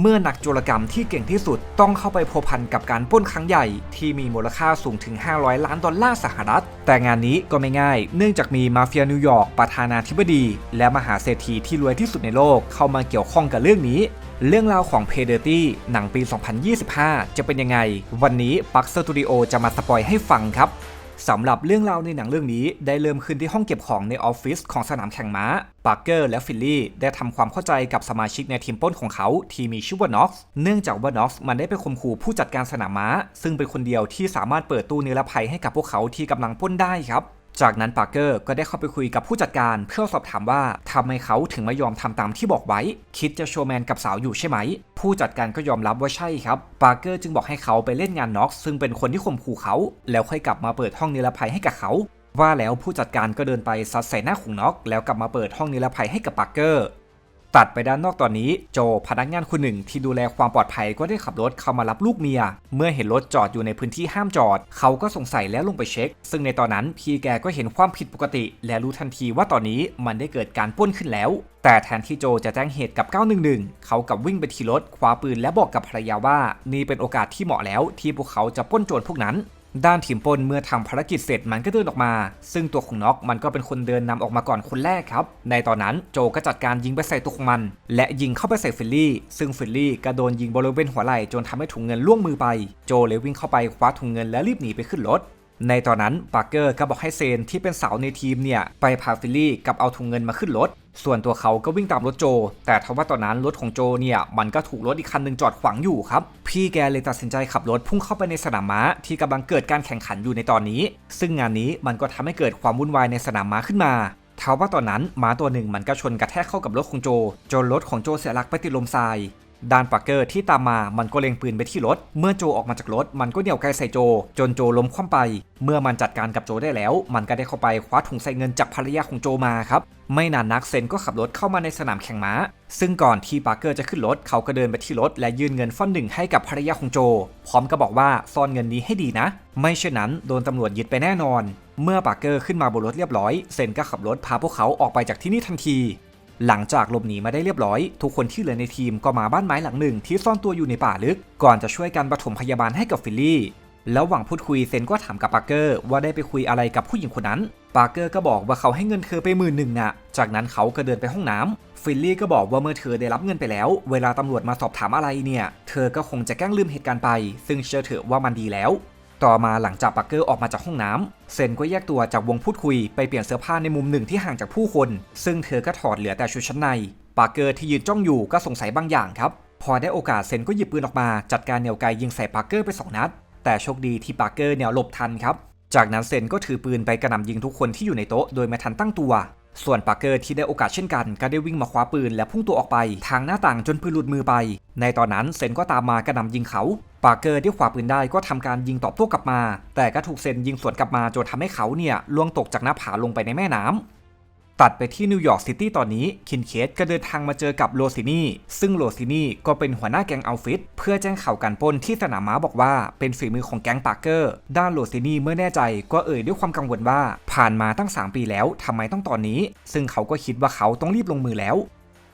เมื่อนักโจรกรรมที่เก่งที่สุดต้องเข้าไปพัวพันกับการปล้นครั้งใหญ่ ที่มีมูลค่าสูงถึง 500 ล้านดอลลาร์สหรัฐ แต่งานนี้ก็ไม่ง่าย เนื่องจากมีมาเฟียนิวยอร์กประธานาธิบดี และมหาเศรษฐีที่รวยที่สุดในโลกเข้ามาเกี่ยวข้องกับเรื่องนี้ เรื่องราวของ p a y Dirty หนังปี 2025 จะเป็นยังไง วันนี้ปักสตูดิโอจะมาสปอยให้ฟังครับ สำหรับเรื่องราวในหนังเรื่องนี้ได้เริ่มขึ้นที่ห้องเก็บของในออฟฟิศของสนามแข่งม้าปาร์เกอร์และฟิลลี่ได้ทำความเข้าใจกับสมาชิกในทีมป้นของเขาที่มีชื่อว่าน็อกซ์เนื่องจากว่าน็อกซ์มันได้ไปข่มขู่ผู้จัดการสนามม้า ซึ่งเป็นคนเดียวที่สามารถเปิดตู้นิรภัยให้กับพวกเขาที่กำลังป้นได้ครับ จากนั้นปาร์เกอร์ก็ได้เข้าไปคุยกับผู้จัดการเพื่อสอบถามว่าทำไมเขาถึงไม่ยอมทำตามที่บอกไว้ คิดจะโชว์แมนกับสาวอยู่ใช่ไหม ผู้จัดการก็ยอมรับว่าใช่ครับ ปาร์เกอร์จึงบอกให้เขาไปเล่นงานน็อกซ์ซึ่งเป็นคนที่ข่มขู่เขา แล้วค่อยกลับมาเปิดห้องนิรภัยให้กับเขาว่าแล้วผู้จัดการก็เดินไปซัดใส่หน้าของน็อกแล้วกลับมาเปิดห้องนิรภัยให้กับปาร์เกอร์ ตัดไปด้านนอกตอนนี้โจพนักงานคนหนึ่งที่ดูแลความปลอดภัยก็ได้ขับรถเข้ามารับลูกเมีย เมื่อเห็นรถจอดอยู่ในพื้นที่ห้ามจอด เขาก็สงสัยแล้วลงไปเช็ค ซึ่งในตอนนั้นพี่แกก็เห็นความผิดปกติ และรู้ทันทีว่าตอนนี้มันได้เกิดการป้นขึ้นแล้ว แต่แทนที่โจจะแจ้งเหตุกับ 911 เขากลับวิ่งไปที่รถคว้าปืนและบอกกับภรรยาว่า นี่เป็นโอกาสที่เหมาะแล้วที่พวกเขาจะป้นโจรพวกนั้น ด้านทีมปนเมื่อทำภารกิจเสร็จมันก็เดินออกมา ซึ่งตัวของน็อกมันก็เป็นคนเดินนำออกมาก่อนคนแรกครับ ในตอนนั้นโจก็จัดการยิงไปใส่ตัวของมัน และยิงเข้าไปใส่ฟิลลี่ ซึ่งฟิลลี่ก็โดนยิงบริเวณหัวไหล่จนทำให้ถุงเงินล่วงมือไป โจเลยวิ่งเข้าไปคว้าถุงเงินและรีบหนีไปขึ้นรถ ในตอนนั้นปาร์เกอร์ก็บอกให้เซนที่เป็นสาวในทีมเนี่ย ไปพาฟิลลี่กับเอาถุงเงินมาขึ้นรถ ส่วนตัวเขาก็วิ่งตามรถโจ แต่ทว่าตอนนั้นรถของโจเนี่ย มันก็ถูกรถอีกคันหนึ่งจอดขวางอยู่ครับ พี่แกเลยตัดสินใจขับรถพุ่งเข้าไปในสนามม้าที่กำลังเกิดการแข่งขันอยู่ในตอนนี้ ซึ่งงานนี้มันก็ทำให้เกิดความวุ่นวายในสนามม้าขึ้นมาทว่าตอนนั้นม้าตัวหนึ่งมันก็ชนกระแทกเข้ากับรถของโจ จนรถของโจเสียหลักไปติดลมทราย ด้านปาร์เกอร์ที่ตามมามันก็เล็งปืนไปที่รถ เมื่อโจออกมาจากรถ มันก็เหนี่ยวไกลใส่โจ จนโจล้มคว่ำไป เมื่อมันจัดการกับโจได้แล้ว มันก็ได้เข้าไปคว้าถุงใส่เงินจากภรรยาของโจมาครับ ไม่นานนักเซนก็ขับรถเข้ามาในสนามแข่งม้า ซึ่งก่อนที่ปาร์เกอร์จะขึ้นรถ เขาก็เดินไปที่รถ และยื่นเงินฟ่อนหนึ่งให้กับภรรยาของโจ พร้อมกับบอกว่าซ่อนเงินนี้ให้ดีนะ ไม่เช่นนั้นโดนตำรวจยึดไปแน่นอน เมื่อปาร์เกอร์ขึ้นมาบนรถเรียบร้อย เซนก็ขับรถพาพวกเขาออกไปจากที่นี่ทันที หลังจากหลบหนีมาได้เรียบร้อย ทุกคนที่เหลือในทีมก็มาบ้านไม้หลังหนึ่งที่ซ่อนตัวอยู่ในป่าลึก ก่อนจะช่วยกันปฐมพยาบาลให้กับฟิลลี่ แล้วหวังพูดคุยเซนก็ถามกับปาร์เกอร์ว่าได้ไปคุยอะไรกับผู้หญิงคนนั้น ปาร์เกอร์ก็บอกว่าเขาให้เงินเธอไปหมื่นหนึ่งน่ะ จากนั้นเขาก็เดินไปห้องน้ำฟิลลี่ก็บอกว่าเมื่อเธอได้รับเงินไปแล้ว เวลาตำรวจมาสอบถามอะไรเนี่ย เธอก็คงจะแกล้งลืมเหตุการณ์ไป ซึ่งเชื่อเถอะว่ามันดีแล้ว ต่อมาหลังจากปาร์เกอร์ออกมาจากห้องน้ำเซนก็แยกตัวจากวงพูดคุยไปเปลี่ยนเสื้อผ้าในมุมหนึ่งที่ห่างจากผู้คน ซึ่งเธอก็ถอดเหลือแต่ชุดชั้นในปาร์เกอร์ที่ยืนจ้องอยู่ก็สงสัยบางอย่างครับ พอได้โอกาสเซนก็หยิบปืนออกมาจัดการเนียวไกยิงใส่ปาร์เกอร์ไปสองนัด แต่โชคดีที่ปาร์เกอร์เนี่ยหลบทันครับ จากนั้นเซนก็ถือปืนไปกระหน่ำยิงทุกคนที่อยู่ในโต๊ะโดยไม่ทันตั้งตัว ส่วนปาร์เกอร์ที่ได้โอกาสเช่นกัน ก็ได้วิ่งมาคว้าปืนและพุ่งตัวออกไป ทางหน้าต่างจนปืนหลุดมือไป ในตอนนั้นเซนก็ตามมากระหน่ำยิงเขา ปาร์เกอร์ที่ขวาปืนได้ก็ทำการยิงตอบโต้กลับมา แต่ก็ถูกเซนยิงสวนกลับมาจนทำให้เขาเนี่ยล่วงตกจากหน้าผาลงไปในแม่น้ำตัดไปที่นิวยอร์กซิตี้ตอนนี้ คินเคสก็เดินทางมาเจอกับโรซินีซึ่งโรซินีก็เป็นหัวหน้าแก๊งอัลฟิตเพื่อแจ้งข่าวการปล้นที่สนามม้าบอกว่าเป็นฝีมือของแก๊งปาร์เกอร์ ด้านโรซินีเมื่อแน่ใจก็เอ่ยด้วยความกังวลว่า ผ่านมาตั้ง 3 ปีแล้วทำไมต้องตอนนี้ ซึ่งเขาก็คิดว่าเขาต้องรีบลงมือแล้ว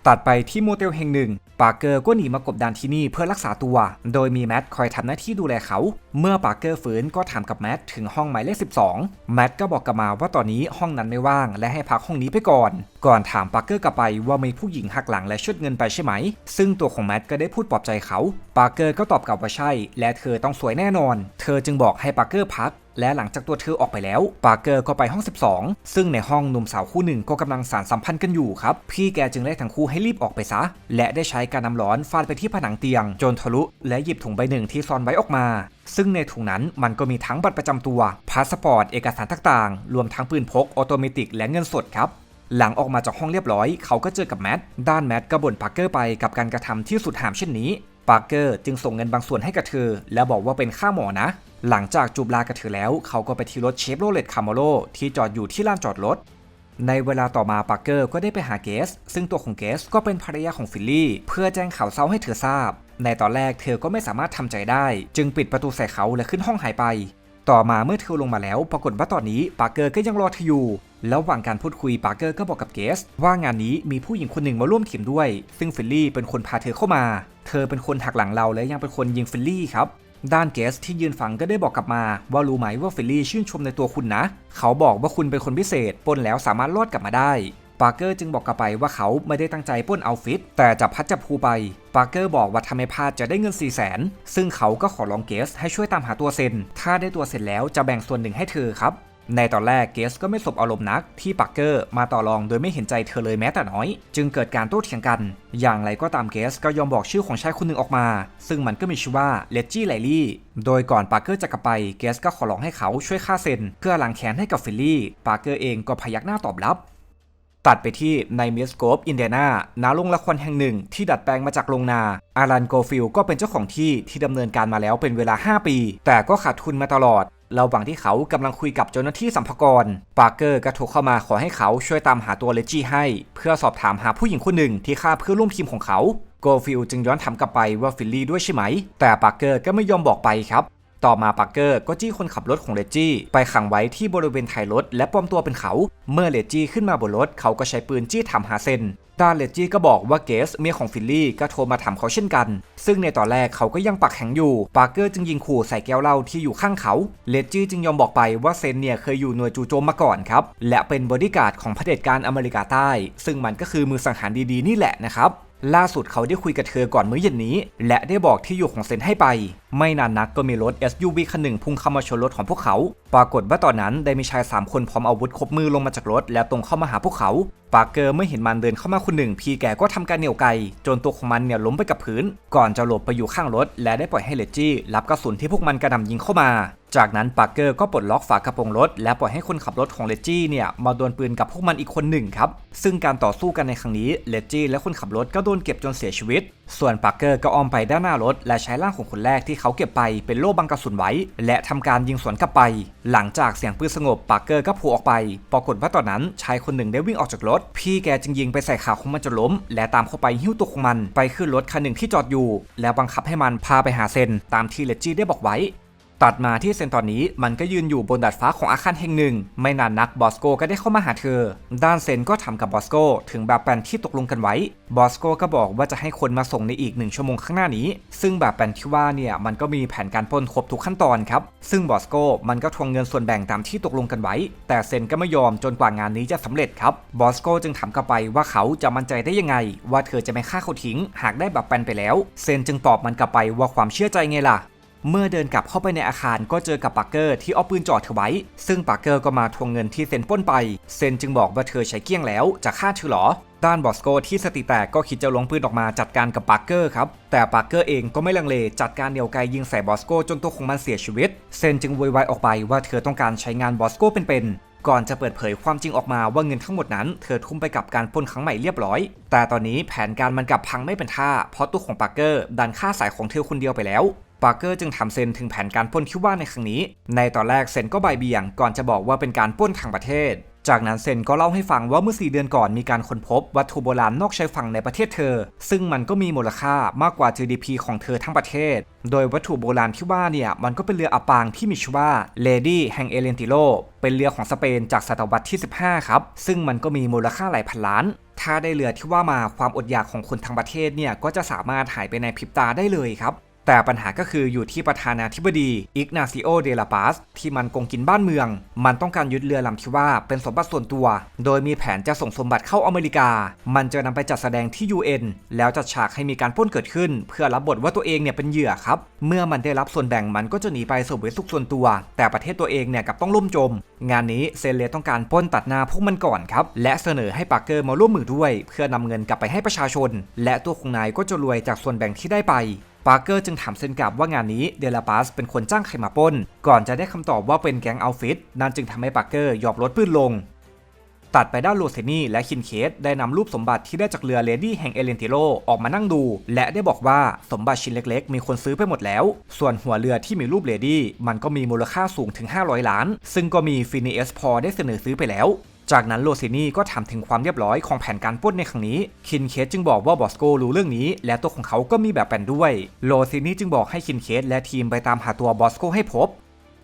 ตัดไปที่โมเตลแห่งหนึ่ง ปาร์เกอร์ก็หนีมากบดานที่นี่เพื่อรักษาตัว โดยมีแมทคอยทำหน้าที่ดูแลเขา เมื่อปาร์เกอร์ฟื้นก็ถามกับแมทถึงห้องหมายเลข 12 แมทก็บอกกับมาว่าตอนนี้ห้องนั้นไม่ว่าง และให้พักห้องนี้ไปก่อน ก่อนถามปาร์เกอร์กลับไปว่ามีผู้หญิงหักหลังและชดเงินไปใช่ไหม ซึ่งตัวของแมทก็ได้พูดปลอบใจเขา ปาร์เกอร์ก็ตอบกลับว่าใช่ และเธอต้องสวยแน่นอน เธอจึงบอกให้ปาร์เกอร์พักและหลังจากตัวเธอออกไปแล้วปาร์เกอร์ก็ไปห้อง 12 ซึ่งในห้องหนุ่มสาวคู่หนึ่งก็กำลังสารสัมพันธ์กันอยู่ครับ พี่แกจึงเรียกทั้งคู่ให้รีบออกไปซะ และได้ใช้การน้ำร้อนฟาดไปที่ผนังเตียง จนทะลุ และหยิบถุงใบหนึ่งที่ซ่อนไว้ออกมา ซึ่งในถุงนั้นมันก็มีทั้งบัตรประจำตัวพาสปอร์ตเอกสารต่างๆ รวมทั้งปืนพกออโตเมติกและเงินสดครับหลังออกมาจากห้องเรียบร้อย เขาก็เจอกับแมท ด้านแมทก็บ่นปาร์เกอร์ไปกับการกระทำที่สุดหามเช่นนี้ ปาร์เกอร์จึงส่งเงินบางส่วนให้กับเธอ แล้วบอกว่าเป็นค่าหมอนะ หลังจากจูบลากับเธอแล้ว เขาก็ไปที่รถเชฟโรเลตคาร์โมโลที่จอดอยู่ที่ลานจอดรถ ในเวลาต่อมาปาร์เกอร์ก็ได้ไปหาเกส ซึ่งตัวของเกสก็เป็นภรรยาของฟิลลี่ เพื่อแจ้งข่าวเศร้าให้เธอทราบ ในตอนแรกเธอก็ไม่สามารถทำใจได้ จึงปิดประตูใส่เขาและขึ้นห้องหายไป ต่อมาเมื่อเธอลงมาแล้ว ปรากฏว่าตอนนี้ปาร์เกอร์ก็ยังรอเธออยู่แล้วระหว่างการพูดคุยปาร์เกอร์ก็บอกกับเกส ว่างานนี้มีผู้หญิงคนหนึ่งมาร่วมทีมด้วย ซึ่งฟิลลี่เป็นคนพาเธอเข้ามา เธอเป็นคนหักหลังเราและยังเป็นคนยิงฟิลลี่ครับ ด้านเกสที่ยืนฟังก็ได้บอกกลับมา ว่ารู้ไหมว่าฟิลลี่ชื่นชมในตัวคุณนะ เขาบอกว่าคุณเป็นคนพิเศษป้นแล้วสามารถรอดกลับมาได้ปาร์เกอร์จึงบอกกลับไปว่าเขาไม่ได้ตั้งใจป้นเอาฟิตแต่จับพัดจับภูไป ปาร์เกอร์บอกว่าทำให้พลาดจะได้เงิน 4 0 0แสนซึ่งเขาก็ขอร้องเกสให้ช่วยตามหาตัวเซน ถ้าได้ตัวเสร็จแล้วจะแบ่งส่วนหนึ่งให้เธอครับ ในตอนแรกเกสก็ไม่สบอารมณ์นักที่ปักเกอร์มาต่อรองโดยไม่เห็นใจเธอเลยแม้แต่น้อย จึงเกิดการโต้เถียงกัน อย่างไรก็ตามเกสก็ยอมบอกชื่อของชายคนหนึ่งออกมา ซึ่งมันก็มีชื่อว่าเลจจี้ไลลี่โดยก่อนปาร์เกอร์จะกลับไปเกสก็ขอร้องให้เขาช่วยฆ่าเซนเพื่อล้างแค้นให้กับฟิลลี่ปาร์เกอร์เองก็พยักหน้าตอบรับตัดไปที่ในมิสโกปอินเดียนาณโรงละครแห่งหนึ่งที่ดัดแปลงมาจากโรงนา อารันโกฟิลก็เป็นเจ้าของที่ที่ดำเนินการมาแล้วเป็นเวลา 5 ปี แต่ก็ขาดทุนมาตลอด ระหว่างที่เขากำลังคุยกับเจ้าหน้าที่สัมภากรปาร์เกอร์ก็โทรเข้ามาขอให้เขาช่วยตามหาตัวเลจี้ให้ เพื่อสอบถามหาผู้หญิงคนหนึ่งที่ฆ่าเพื่อนร่วมทีมของเขาโกฟิลจึงย้อนถามกลับไปว่าฟิลลี่ด้วยใช่ไหม แต่ปาร์เกอร์ก็ไม่ยอมบอกไปครับ ต่อมาปาร์เกอร์ก็จี้คนขับรถของเลจี้ไปขังไว้ที่บริเวณท้ายรถและปลอมตัวเป็นเขา เมื่อเลจี้ขึ้นมาบนรถเขาก็ใช้ปืนจี้ถามหาเซนด้านเลจี้ก็บอกว่าเกสเมียของฟิลลี่ก็โทรมาถามเขาเช่นกัน ซึ่งในตอนแรกเขาก็ยังปักแข็งอยู่ ปาร์เกอร์จึงยิงขู่ใส่แก้วเหล้าที่อยู่ข้างเขา เลจี้จึงยอมบอกไปว่าเซนเนี่ยเคยอยู่หน่วยจูโจมมาก่อนครับ และเป็นบอดี้การ์ดของเผด็จการอเมริกาใต้ ซึ่งมันก็คือมือสังหารดีๆนี่แหละนะครับ ล่าสุดเขาได้คุยกับเธอก่อนมื้อเย็นนี้ และได้บอกที่อยู่ของเซนให้ไป ไม่นานนักก็มีรถ SUV คันหนึ่งพุ่งเข้ามาชนรถของพวกเขา ปรากฏว่าตอนนั้นได้มีชาย 3 คนพร้อมอาวุธครบมือลงมาจากรถ แล้วตรงเข้ามาหาพวกเขา ปาร์เกอร์เมื่อเห็นมันเดินเข้ามาคนหนึ่ง พี่แกก็ทำการเหนี่ยวไกจนตัวของมันเนี่ยล้มไปกับพื้น ก่อนจะหลบไปอยู่ข้างรถ และได้ปล่อยให้เลจี้รับกระสุนที่พวกมันกระหน่ำยิงเข้ามา จากนั้นปาร์เกอร์ก็ปลดล็อกฝากระโปรงรถ และปล่อยให้คนขับรถของเลจี้เนี่ยมาดวลปืนกับพวกมันอีกคนหนึ่งครับ ซึ่งการต่อสู้กันในครั้งนี้เลจี้และคนขับรถก็โดนเก็บจนเสียชีวิต ส่วนปาร์เกอร์ก็อ้อมไปด้านหน้ารถ และใช้ร่างของคนแรกที่เขาเก็บไปเป็นโล่บังกระสุนไว้ และทำการยิงสวนกลับไป หลังจากเสียงปืนสงบปาร์เกอร์ก็ผูออกไป ปรากฏว่าตอนนั้นชายคนหนึ่งได้วิ่งออกจากรถ พี่แกจึงยิงไปใส่ขาของมันจนล้ม และตามเข้าไปหิ้วตัวของมัน ไปขึ้นรถคันหนึ่งที่จอดอยู่ แล้วบังคับให้มันพาไปหาเซนตามที่เลจี้ได้บอกไว้ ตัดมาที่เซนตอนนี้มันก็ยืนอยู่บนดาดฟ้าของอาคารแห่งหนึ่ง ไม่นานนักบอสโกก็ได้เข้ามาหาเธอ ด้านเซนก็ถากับบอสโกถึงแบบแปลนที่ตกลงกันไว้ บอสโกก็บอกว่าจะให้คนมาส่งในอีกหนึ่งชั่วโมงข้างหน้านี้ ซึ่งแบบแปลนที่ว่าเนี่ยมันก็มีแผนการปล้นครบทุกขั้นตอนครับ ซึ่งบอสโกมันก็ทวงเงินส่วนแบ่งตามที่ตกลงกันไว้ แต่เซนก็ไม่ยอมจนกว่างานนี้จะสำเร็จครับ บอสโกจึงถามกลับไปว่าเขาจะมั่นใจได้ยังไง ว่าเธอจะไม่ฆ่าเขาทิ้ง หากได้แบบแปลนไปแล้ว เซนจึงตอบมันกลับไปว่าความเชื่อใจไงล่ะ เมื่อเดินกลับเข้าไปในอาคารก็เจอกับปาร์เกอร์ที่เอาปืนจ่อเธอไว้ ซึ่งปาร์เกอร์ก็มาทวงเงินที่เซนป้นไป เซนจึงบอกว่าเธอใช้เกี้ยงแล้วจะฆ่าเธอหรอ ด้านบอสโกที่สติแตกก็คิดจะลงปืนออกมาจัดการกับปาร์เกอร์ครับ แต่ปาร์เกอร์เองก็ไม่ลังเลจัดการเหนี่ยวไกยิงใส่บอสโกจนตัวของมันเสียชีวิต เซนจึงโวยวายออกไปว่าเธอต้องการใช้งานบอสโกเป็นก่อนจะเปิดเผยความจริงออกมาว่าเงินทั้งหมดนั้น เธอทุ่มไปกับการปล้นครั้งใหม่เรียบร้อย แต่ตอนนี้แผนการมันกลับพังไม่เป็นท่า เพราะตัวของปาร์เกอร์ดันฆ่าสายของเธอคนเดียวไปแล้ว ปาร์เกอร์จึงถามเซนถึงแผนการป้นที่ว่าในครั้งนี้ ในตอนแรกเซนก็บ่ายเบี่ยงก่อนจะบอกว่าเป็นการป้นทางประเทศ จากนั้นเซนก็เล่าให้ฟังว่าเมื่อ 4 เดือนก่อนมีการค้นพบวัตถุโบราณนอกชายฝั่งในประเทศเธอ ซึ่งมันก็มีมูลค่ามากกว่า GDP ของเธอทั้งประเทศ โดยวัตถุโบราณที่ว่าเนี่ยมันก็เป็นเรืออับปางที่มีชื่อว่า Lady แห่งเอเลนติโลเป็นเรือของสเปนจากศตวรรษที่ 15 ครับ ซึ่งมันก็มีมูลค่าหลายพันล้านถ้าได้เรือที่ว่ามาความอดอยากของคนทั้งประเทศเนี่ยก็จะสามารถหายไปในพริบตาได้เลยครับ แต่ปัญหาก็คืออยู่ที่ประธานาธิบดีอิกนาซิโอเดลาปาสที่มันโกงกินบ้านเมือง มันต้องการยึดเรือลำที่ว่าเป็นสมบัติส่วนตัว โดยมีแผนจะส่งสมบัติเข้าอเมริกา มันจะนำไปจัดแสดงที่ UN แล้วจัดฉากให้มีการป้นเกิดขึ้น เพื่อรับบทว่าตัวเองเนี่ยเป็นเหยื่อครับ เมื่อมันได้รับส่วนแบ่งมันก็จะหนีไปสวยสุขส่วนตัว แต่ประเทศตัวเองเนี่ยกับต้องล่มจม งานนี้เซเลต้องการป้นตัดหน้าพวกมันก่อนครับ และเสนอให้ปาร์เกอร์มาร่วมมือด้วย เพื่อนำเงินกลับไปให้ประชาชน และตัวของนายก็จะรวยจากส่วนแบ่งที่ได้ไป ปาร์เกอร์จึงถามเซนกับว่างานนี้เดลาปาสเป็นคนจ้างใครมาปล้น ก่อนจะได้คำตอบว่าเป็นแก๊งอัลฟิตนั่นจึงทำให้ปาร์เกอร์ยอมลดปืนลง ตัดไปด้านโรเซนี่และคินเคสได้นำรูปสมบัติที่ได้จากเรือเลดี้แห่งเอเลนติโลออกมานั่งดู และได้บอกว่าสมบัติชิ้นเล็กๆ มีคนซื้อไปหมดแล้ว ส่วนหัวเรือที่มีรูปเลดี้มันก็มีมูลค่าสูงถึง 500 ล้าน ซึ่งก็มีฟินิเอสพอได้เสนอซื้อไปแล้ว จากนั้นโลซินีก็ถามถึงความเรียบร้อยของแผนการปล้นในครั้งนี้ คินเคสจึงบอกว่าบอสโกรู้เรื่องนี้ และตัวของเขาก็มีแบบแผนด้วย โลซินีจึงบอกให้คินเคสและทีมไปตามหาตัวบอสโกให้พบ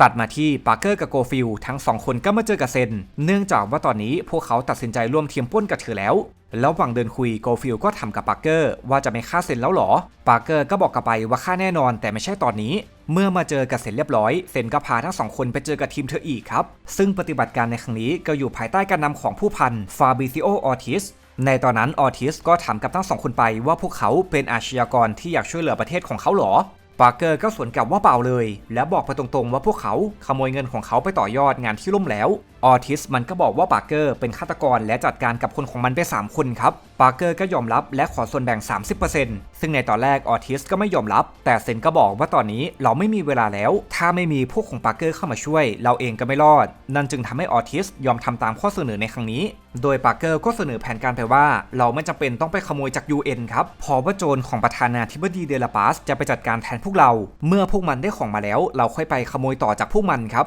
ตัดมาที่ปาร์เกอร์กับโกฟิลทั้งสองคนก็มาเจอกับเซน เนื่องจากว่าตอนนี้พวกเขาตัดสินใจร่วมทีมป้นกับเธอแล้ว แล้วหวังเดินคุยโกฟิลก็ถามกับปาร์เกอร์ว่าจะไม่ฆ่าเซนแล้วหรอ ปาร์เกอร์ก็บอกกลับไปว่าฆ่าแน่นอนแต่ไม่ใช่ตอนนี้ เมื่อมาเจอกับเซนเรียบร้อย เซนก็พาทั้งสองคนไปเจอกับทีมเธออีกครับ ซึ่งปฏิบัติการในครั้งนี้ก็อยู่ภายใต้การนำของผู้พันฟาบิซิโอออทิสในตอนนั้นออทิสก็ถามกับทั้งสองคนไปว่าพวกเขาเป็นอาชญากรที่อยากช่วยเหลือประเทศของเขาหรอปาร์เกอร์ก็สวนกลับว่าเปล่าเลย และบอกไปตรงๆว่าพวกเขาขโมยเงินของเขาไปต่อยอดงานที่ล่มแล้ว ออทิสมันก็บอกว่าปาร์เกอร์เป็นฆาตกรและจัดการกับคนของมันไป 3 คนครับ ปาร์เกอร์ก็ยอมรับและขอส่วนแบ่ง 30%ซึ่งในตอนแรกออทิสก็ไม่ยอมรับ แต่เซนก็บอกว่าตอนนี้เราไม่มีเวลาแล้ว ถ้าไม่มีพวกของปาร์เกอร์เข้ามาช่วย เราเองก็ไม่รอด นั่นจึงทำให้ออทิสยอมทำตามข้อเสนอในครั้งนี้ โดยปาร์เกอร์ก็เสนอแผนการไปว่า เราไม่จำเป็นต้องไปขโมยจาก UN ครับเพอว่าโจรของประธานาธิบดีเดลาปาสจะไปจัดการแทนพวกเรา เมื่อพวกมันได้ของมาแล้ว เราค่อยไปขโมยต่อจากพวกมันครับ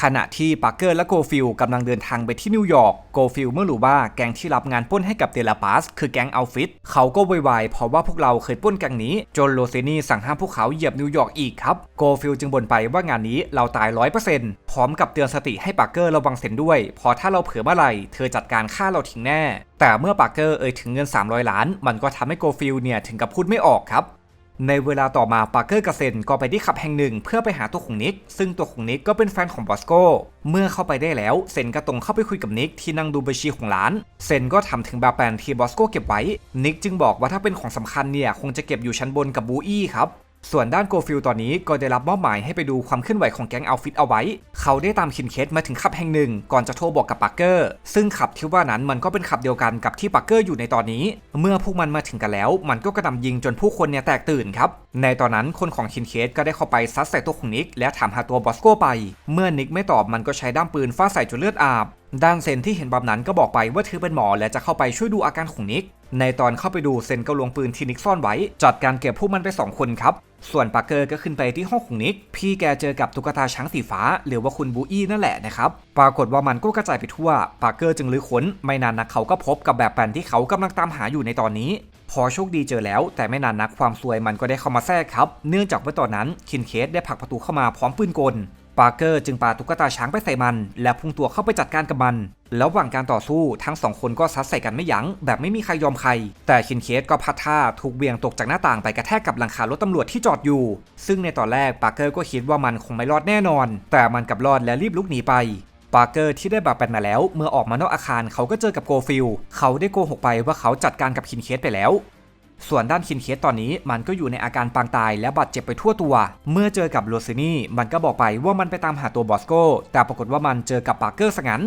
ขณะที่ปาร์เกอร์และโกฟิลกำลังเดินทางไปที่นิวยอร์ก โกฟิลเมื่อรู้ว่าแก๊งที่รับงานป้นให้กับเดลาปาส คือแก๊งอัลฟิต เขาก็วายๆเพราะว่าพวกเราเคยป้นแก๊งนี้ จนโรเซนีสั่งห้ามพวกเขาเหยียบนิวยอร์กอีกครับ โกฟิลจึงบ่นไปว่างานนี้เราตาย100%พร้อมกับเตือนสติให้ปาร์เกอร์ระวังเซนด้วยเพราะถ้าเราเผลอเมื่อไหร่เธอจัดการฆ่าเราทิ้งแน่ แต่เมื่อปาร์เกอร์เอ่ยถึงเงิน 300 ล้าน มันก็ทำให้โกฟิลเนี่ยถึงกับพูดไม่ออกครับ ในเวลาต่อมาปาร์เกอร์กับเซนก็ไปที่ขับแห่งหนึ่งเพื่อไปหาตัวของนิก ซึ่งตัวของนิกก็เป็นแฟนของบอสโกเมื่อเข้าไปได้แล้วเซนก็ตรงเข้าไปคุยกับนิกที่นั่งดูบัญชีของร้าน เซนก็ถามถึงบาแปนที่บอสโกเก็บไว้ นิกจึงบอกว่าถ้าเป็นของสำคัญเนี่ยคงจะเก็บอยู่ชั้นบนกับบูอี้ครับ ส่วนด้านโกฟิลตอนนี้ก็ได้รับมอบหมายให้ไปดูความเคลื่อนไหวของแก๊งอัลฟิตเอาไว้ เขาได้ตามคินเคสมาถึงขับแห่งหนึ่ง ก่อนจะโทรบอกกับปาร์เกอร์ ซึ่งขับที่ว่านั้นมันก็เป็นขับเดียวกันกับที่ปาร์เกอร์อยู่ในตอนนี้ เมื่อพวกมันมาถึงกันแล้ว มันก็กระหน่ำยิงจนผู้คนเนี่ยแตกตื่นครับ ในตอนนั้นคนของคินเคสก็ได้เข้าไปซัดใส่ตัวของนิกและถามหาตัวบอสโกไป เมื่อนิกไม่ตอบมันก็ใช้ด้ามปืนฟาดใส่จนเลือดอาบด้านเซนที่เห็นแบบนั้นก็บอกไปว่าเธอเป็นหมอและจะเข้าไปช่วยดูอาการของนิก ในตอนเข้าไปดูเซนก็ลวงปืนที่นิกซ่อนไว้จัดการเก็บพวกมันไป 2 คนครับ ส่วนปาร์เกอร์ก็ขึ้นไปที่ห้องของนิก พี่แกเจอกับตุ๊กตาช้างสีฟ้า หรือว่าคุณบูอี้นั่นแหละนะครับ ปรากฏว่ามันก็กระจายไปทั่ว ปาร์เกอร์จึงลื้อค้น ไม่นานนักเขาก็พบกับแบบแปลนที่เขากำลังตามหาอยู่ในตอนนี้ พอโชคดีเจอแล้ว แต่ไม่นานนักความซวยมันก็ได้เข้ามาแทรกครับ เนื่องจากว่าตอนนั้นคินเคสได้ผลักประตูเข้ามาพร้อมปืนกล ปาร์เกอร์จึงปาตุ๊กตาช้างไปใส่มัน และพุ่งตัวเข้าไปจัดการกับมัน ระหว่างการต่อสู้ทั้งสองคนก็ซัดใส่กันไม่ยัง้งแบบไม่มีใครยอมใคร แต่คินเคสก็พัดท่าถูกเบี่ยงตกจากหน้าต่างไปกระแทกกับหลังคารถตำรวจที่จอดอยู่ ซึ่งในตอนแรกปาร์เกอร์ก็คิดว่ามันคงไม่รอดแน่นอน แต่มันกลับรอดและรีบลุกหนีไปปาร์เกอร์ที่ได้บาดแผลมาแล้ว เมื่อออกมานอกอาคารเขาก็เจอกับโกฟิลเขาได้โกหกไปว่าเขาจัดการกับคินเคสไปแล้ว ส่วนด้านคินเคสตอนนี้มันก็อยู่ในอาการปางตายและบาดเจ็บไปทั่วตัว เมื่อเจอกับโรซินี่มันก็บอกไปว่ามันไปตามหาตัวบอสโกแต่ปรากฏว่ามันเจอกับปาร์เกอร์ซะงั้น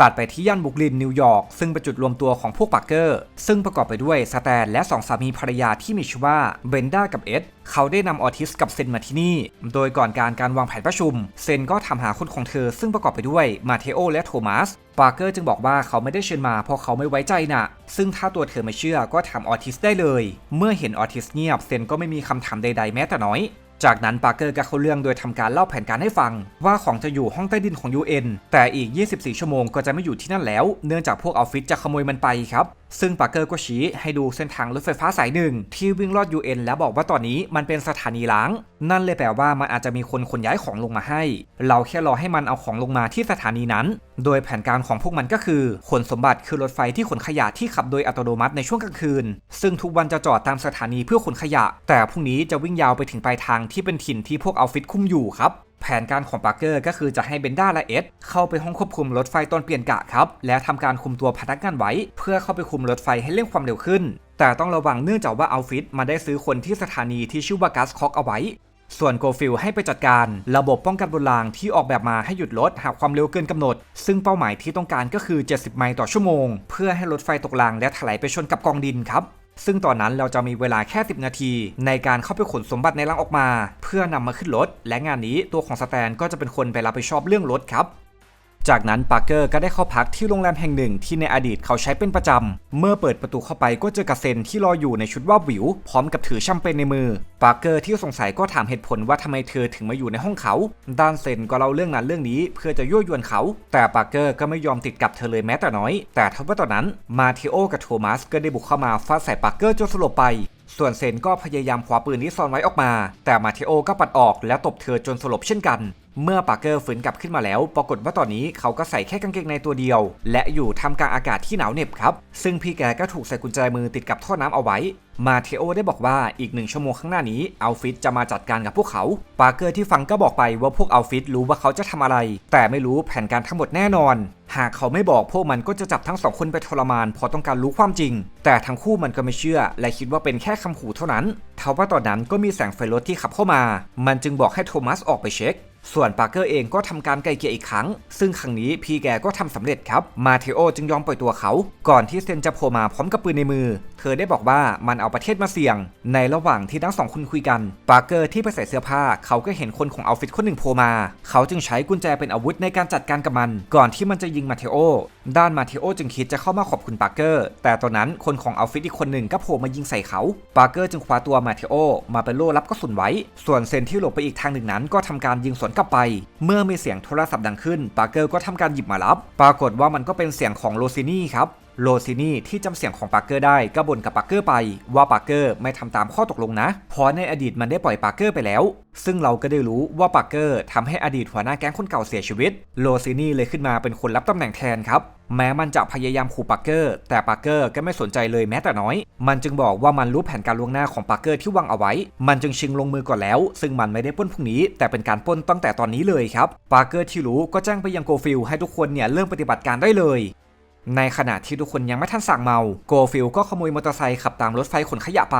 ตัดไปที่ย่านบุกลินนิวยอร์กซึ่งเป็นจุดรวมตัวของพวกปาร์เกอร์ ซึ่งประกอบไปด้วยสแตนและสองสามีภรรยาที่มีชื่อว่าเบนด้ากับเอ็ดเขาได้นำออทิสกับเซนมาที่นี่ โดยก่อนการการวางแผนประชุม เซนก็ถามหาคนของเธอ ซึ่งประกอบไปด้วยมาเทโอและโทมัส ปาร์เกอร์จึงบอกว่าเขาไม่ได้เชิญมาเพราะเขาไม่ไว้ใจน่ะ ซึ่งถ้าตัวเธอไม่เชื่อก็ถามออทิสได้เลย เมื่อเห็นออทิสเงียบ เซนก็ไม่มีคำถามใดๆแม้แต่น้อย จากนั้นปาร์เกอร์ก็เข้าเรื่องโดยทำการเล่าแผนการให้ฟัง ว่าของจะอยู่ห้องใต้ดินของ UN แต่อีก 24 ชั่วโมงก็จะไม่อยู่ที่นั่นแล้ว เนื่องจากพวกออฟฟิศจะขโมยมันไปครับซึ่งปาร์เกอร์ก็ชี้ให้ดูเส้นทางรถไฟฟ้าสายหนึ่งที่วิ่งลอด UN แล้วบอกว่าตอนนี้มันเป็นสถานีล้าง นั่นเลยแปลว่ามันอาจจะมีคนขนย้ายของลงมาให้ เราแค่รอให้มันเอาของลงมาที่สถานีนั้น โดยแผนการของพวกมันก็คือ ขนสมบัติคือรถไฟที่ขนขยะที่ขับโดยอัตโนมัติในช่วงกลางคืน ซึ่งทุกวันจะจอดตามสถานีเพื่อขนขยะ แต่พรุ่งนี้จะวิ่งยาวไปถึงปลายทางที่เป็นถิ่นที่พวกเอาฟิตคุ้มอยู่ครับ แผนการของปาร์เกอร์ก็คือจะให้เบนด้าและเอ็ดเข้าไปห้องควบคุมรถไฟตอนเปลี่ยนกะครับและทำการคุมตัวพนักงานไว้ เพื่อเข้าไปคุมรถไฟให้เร่งความเร็วขึ้น แต่ต้องระวังเนื่องจากว่าอัลฟิตมาได้ซื้อคนที่สถานีที่ชื่อว่ากัสคอกเอาไว้ ส่วนโกฟิลให้ไปจัดการ ระบบป้องกันบนรางที่ออกแบบมาให้หยุดรถหากความเร็วเกินกำหนด ซึ่งเป้าหมายที่ต้องการก็คือ 70 ไมล์ต่อชั่วโมง เพื่อให้รถไฟตกรางและถลายไปชนกับกองดินครับ ซึ่งตอนนั้นเราจะมีเวลาแค่ 10 นาที ในการเข้าไปขนสมบัติในรังออกมา เพื่อนำมาขึ้นรถ และงานนี้ตัวของสแตนก็จะเป็นคนไปรับผิดชอบเรื่องรถครับ จากนั้นปาร์เกอร์ก็ได้เข้าพักที่โรงแรมแห่งหนึ่งที่ในอดีตเขาใช้เป็นประจำ เมื่อเปิดประตูเข้าไปก็เจอกับเซนที่รออยู่ในชุดว่าวิว พร้อมกับถือแชมเปญในมือ ปาร์เกอร์ที่สงสัยก็ถามเหตุผลว่าทำไมเธอถึงมาอยู่ในห้องเขา ด้านเซนก็เล่าเรื่องนั้นเรื่องนี้เพื่อจะยั่วยวนเขา แต่ปาร์เกอร์ก็ไม่ยอมติดกับเธอเลยแม้แต่น้อย แต่ทว่าตอนนั้นมาเทโอกับโทมัสก็ได้บุกเข้ามาฟาดใส่ปาร์เกอร์จนสลบไป ส่วนเซนก็พยายามคว้าปืนที่ซ่อนไว้ออกมา แต่มาเทโอก็ปัดออกแล้วตบเธอจนสลบเช่นกัน เมื่อปาร์เกอร์ฟื้นกลับขึ้นมาแล้ว ปรากฏว่าตอนนี้เขาก็ใส่แค่กางเกงในตัวเดียว และอยู่ทำกลางอากาศที่หนาวเหน็บครับ ซึ่งพี่แกก็ถูกใส่กุญแจมือติดกับท่อน้ำเอาไว้ มาเทโอได้บอกว่าอีกหนึ่งชั่วโมงข้างหน้านี้อัลฟิตจะมาจัดการกับพวกเขา ปาร์เกอร์ที่ฟังก็บอกไปว่าพวกอัลฟิตรู้ว่าเขาจะทำอะไร แต่ไม่รู้แผนการทั้งหมดแน่นอน หากเขาไม่บอกพวกมันก็จะจับทั้งสองคนไปทรมานพอต้องการรู้ความจริง แต่ทั้งคู่มันก็ไม่เชื่อ และคิดว่าเป็นแค่คำขู่เท่านั้นทว่าตอนนั้นก็มีแสงไฟรถที่ขับเข้ามา มันจึงบอกให้โทมัสออกไปเช็ค ส่วนปาร์เกอร์เองก็ทำการไกลเกลี่ยอีกครั้ง ซึ่งครั้งนี้พี่แกก็ทำสำเร็จครับ มาเทโอจึงยอมปล่อยตัวเขา ก่อนที่เซนจะโผล่มาพร้อมกับปืนในมือ เธอได้บอกว่ามันเอาประเทศมาเสี่ยง ในระหว่างที่ทั้งสองคนคุยกันปาร์เกอร์ที่ไปใส่เสื้อผ้าเขาก็เห็นคนของอัลฟิตคนหนึ่งโผล่มา เขาจึงใช้กุญแจเป็นอาวุธในการจัดการกับมัน ก่อนที่มันจะยิงมาเทโอ ด้านมาเทโอจึงคิดจะเข้ามาขอบคุณปาร์เกอร์ แต่ตอนนั้นคนของอัลฟิตอีกคนหนึ่งก็โผล่มายิงใส่เขาปาร์เกอร์จึงคว้าตัวมาเทโอ มาเป็นโล่รับกระสุนไว้ ส่วนเซนที่หลบไปอีกทางหนึ่งนั้น ก็ทำการยิงสวนกลับไป เมื่อมีเสียงโทรศัพท์ดังขึ้นปาร์เกอร์ก็ทำการหยิบมารับ ปรากฏว่ามันก็เป็นเสียงของโรซินี่ครับ โรซินี่ที่จำเสียงของปาร์เกอร์ได้ก็บ่นกับปาร์เกอร์ไปว่าปาร์เกอร์ไม่ทำตามข้อตกลงนะเพราะในอดีตมันได้ปล่อยปาร์เกอร์ไปแล้ว ซึ่งเราก็ได้รู้ว่าปาร์เกอร์ทำให้อดีตหัวหน้าแก๊งคนเก่าเสียชีวิตโรซินี่เลยขึ้นมาเป็นคนรับตำแหน่งแทนครับ แม้มันจะพยายามขู่ปาร์เกอร์ แต่ปาร์เกอร์ก็ไม่สนใจเลยแม้แต่น้อย มันจึงบอกว่ามันรู้แผนการล่วงหน้าของปาร์เกอร์ที่วางเอาไว้ มันจึงชิงลงมือก่อนแล้ว ซึ่งมันไม่ได้ป้นพรุ่งนี้ แต่เป็นการป้นตั้งแต่ตอนนี้เลยครับ ปาร์เกอร์ที่รู้ก็แจ้งไปยังโกฟิลให้ทุกคนเนี่ยเริ่มปฏิบัติการได้เลย ในขณะที่ทุกคนยังไม่ทันสั่งเมา โกฟิลก็ขโมยมอเตอร์ไซค์ขับตามรถไฟขนขยะไป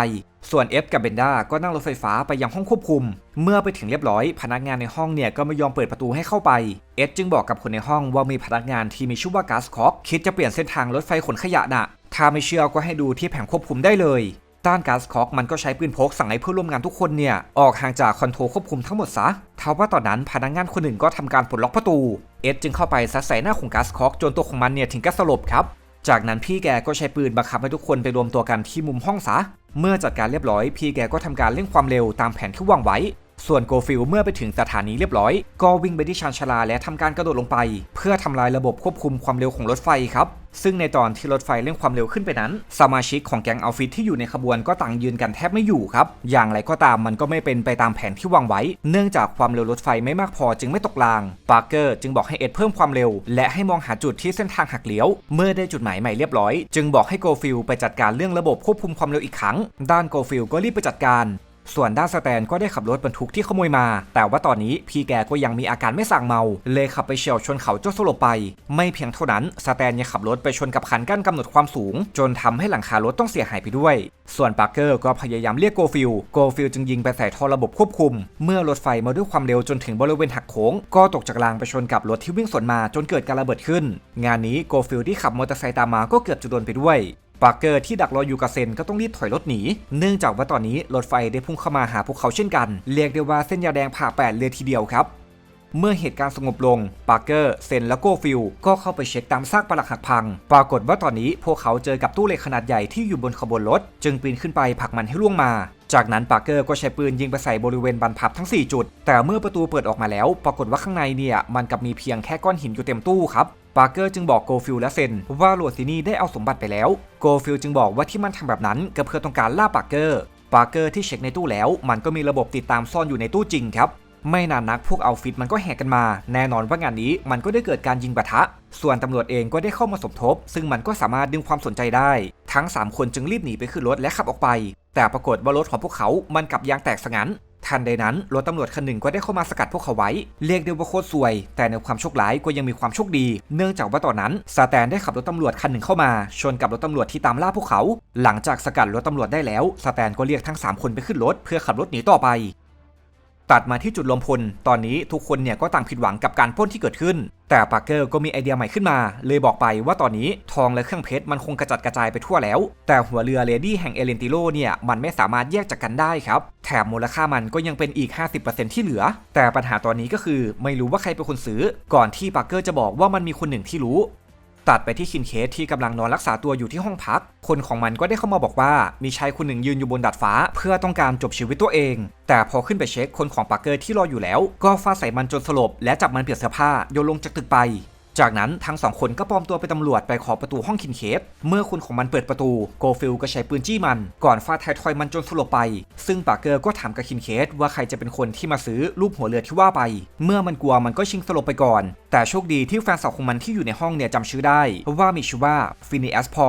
ส่วนเอฟกับเบนด้าก็นั่งรถไฟฟ้าไปยังห้องควบคุม เมื่อไปถึงเรียบร้อย พนักงานในห้องเนี่ยก็ไม่ยอมเปิดประตูให้เข้าไป เอฟจึงบอกกับคนในห้องว่ามีพนักงานที่มีชื่อว่ากาสคอกคิดจะเปลี่ยนเส้นทางรถไฟขนขยะน่ะถ้าไม่เชื่อก็ให้ดูที่แผงควบคุมได้เลย ด้านกัสคอกมันก็ใช้ปืนพกสั่งให้เพื่อนร่วมงานทุกคนเนี่ย ออกห่างจากคอนโทรควบคุมทั้งหมดซะทว่าตอนนั้นพนักงานคนหนึ่งก็ทำการปลดล็อกประตู เอ็ดจึงเข้าไปซัดใส่หน้าของกาสคอกจนตัวของมันเนี่ยถึงกับสลบครับ จากนั้นพี่แกก็ใช้ปืนบังคับให้ทุกคนไปรวมตัวกันที่มุมห้องซะ เมื่อจัดการเรียบร้อย พี่แกก็ทำการเร่งความเร็วตามแผนที่วางไว้ ส่วนโกฟิลเมื่อไปถึงสถานีเรียบร้อย ก็วิ่งไปที่ชานชาลาและทำการกระโดดลงไป เพื่อทำลายระบบควบคุมความเร็วของรถไฟครับซึ่งในตอนที่รถไฟเร่งความเร็วขึ้นไปนั้น สมาชิกของแก๊งอัลฟิตที่อยู่ในขบวนก็ต่างยืนกันแทบไม่อยู่ครับ อย่างไรก็ตามมันก็ไม่เป็นไปตามแผนที่วางไว้ เนื่องจากความเร็วรถไฟไม่มากพอจึงไม่ตกราง ปาร์เกอร์จึงบอกให้เอ็ดเพิ่มความเร็ว และให้มองหาจุดที่เส้นทางหักเลี้ยว เมื่อได้จุดหมายใหม่เรียบร้อย จึงบอกให้โกฟิลไปจัดการเรื่องระบบควบคุมความเร็วอีกครั้ง ด้านโกฟิลก็รีบไปจัดการ ส่วนด้านสแตนก็ได้ขับรถบรรทุกที่ขโมยมา แต่ว่าตอนนี้พี่แกก็ยังมีอาการไม่สั่งเมา เลยขับไปเฉียวชนเขาจนสลบไป ไม่เพียงเท่านั้นสแตนยังขับรถไปชนกับคันกั้นกำหนดความสูง จนทำให้หลังคารถต้องเสียหายไปด้วย ส่วนปาร์เกอร์ก็พยายามเรียกโกฟิลโกฟิลจึงยิงไปใส่ท่อระบบควบคุม เมื่อรถไฟมาด้วยความเร็วจนถึงบริเวณหักโค้ง ก็ตกจากรางไปชนกับรถที่วิ่งสวนมาจนเกิดการระเบิดขึ้น งานนี้โกฟิลที่ขับมอเตอร์ไซค์ตามมาก็เกือบจะโดนไปด้วย ปาร์เกอร์ที่ดักรออยู่กับเซนก็ต้องรีบถอยรถหนี เนื่องจากว่าตอนนี้รถไฟได้พุ่งเข้ามาหาพวกเขาเช่นกัน เรียกได้ว่าเส้นยาแดงผ่าแปดเลยทีเดียวครับ เมื่อเหตุการณ์สงบลง ปาร์เกอร์ เซน และโกฟิลก็เข้าไปเช็คตามซากปรักหักพัง ปรากฏว่าตอนนี้พวกเขาเจอกับตู้เหล็กขนาดใหญ่ที่อยู่บนขบวนรถ จึงปีนขึ้นไปผลักมันให้ล่วงมา จากนั้นปาร์เกอร์ก็ใช้ปืนยิงไปใส่บริเวณบรรพับทั้ง 4 จุด แต่เมื่อประตูเปิดออกมาแล้ว ปรากฏว่าข้างในเนี่ยมันกับมีเพียงแค่ก้อนหินอยู่เต็มตู้ครับปาร์เกอร์จึงบอกโกฟิลและเซนว่าโรซินี่ได้เอาสมบัติไปแล้ว โกฟิลจึงบอกว่าที่มันทำแบบนั้นก็เพื่อต้องการล่าปาร์เกอร์ ปาร์เกอร์ที่เช็คในตู้แล้ว มันก็มีระบบติดตามซ่อนอยู่ในตู้จริงครับ ไม่นานนักพวกเอาฟิตมันก็แหกกันมา แน่นอนว่างานนี้มันก็ได้เกิดการยิงปะทะ ส่วนตำรวจเองก็ได้เข้ามาสมทบ ซึ่งมันก็สามารถดึงความสนใจได้ ทั้ง 3 คนจึงรีบหนีไปขึ้นรถและขับออกไป แต่ปรากฏว่ารถของพวกเขา มันกลับยางแตกซะงั้นทันใดนั้นรถตำรวจคันหนึ่งก็ได้เข้ามาสกัดพวกเขาไว้ เรียกได้ว่าโคตรซวย แต่ในความโชคร้ายก็ยังมีความโชคดี เนื่องจากว่าตอนนั้นซาแตนได้ขับรถตำรวจคันหนึ่งเข้ามาชนกับรถตำรวจที่ตามล่าพวกเขา หลังจากสกัดรถตำรวจได้แล้วซาแตนก็เรียกทั้งสามคนไปขึ้นรถเพื่อขับรถหนีต่อไป ตัดมาที่จุดรวมพล ตอนนี้ทุกคนเนี่ยก็ต่างผิดหวังกับการปล้นที่เกิดขึ้น แต่ปาร์เกอร์ก็มีไอเดียใหม่ขึ้นมา เลยบอกไปว่าตอนนี้ทองและเครื่องเพชรมันคงกระจัดกระจายไปทั่วแล้ว แต่หัวเรือเลดี้แห่งเอเลนติโลเนี่ยมันไม่สามารถแยกจากกันได้ครับ แถมมูลค่ามันก็ยังเป็นอีก 50%ที่เหลือ แต่ปัญหาตอนนี้ก็คือไม่รู้ว่าใครเป็นคนซื้อ ก่อนที่ปาร์เกอร์จะบอกว่ามันมีคนหนึ่งที่รู้ ตัดไปที่คินเคสที่กำลังนอนรักษาตัวอยู่ที่ห้องพัก คนของมันก็ได้เข้ามาบอกว่ามีชายคนหนึ่งยืนอยู่บนดาดฟ้า เพื่อต้องการจบชีวิตตัวเอง แต่พอขึ้นไปเช็คคนของปาร์เกอร์ที่รออยู่แล้ว ก็ฟาดใส่มันจนสลบ และจับมันเปลี่ยนเสื้อผ้าโยนลงจากตึกไป จากนั้นทั้งสองคนก็ปลอมตัวเป็นตำรวจไปขอประตูห้องคินเคสเมื่อคุณของมันเปิดประตูโกฟิลก็ใช้ปืนจี้มัน ก่อนฟาดไททอยมันจนสลบไป ซึ่งปาร์เกอร์ก็ถามกับคินเคสว่าใครจะเป็นคนที่มาซื้อรูปหัวเรือที่ว่าไป เมื่อมันกลัวมันก็ชิงสลบไปก่อน แต่โชคดีที่แฟนสาวของมันที่อยู่ในห้องเนี่ยจำชื่อได้ ว่ามีชื่อว่าฟินิแอสพอ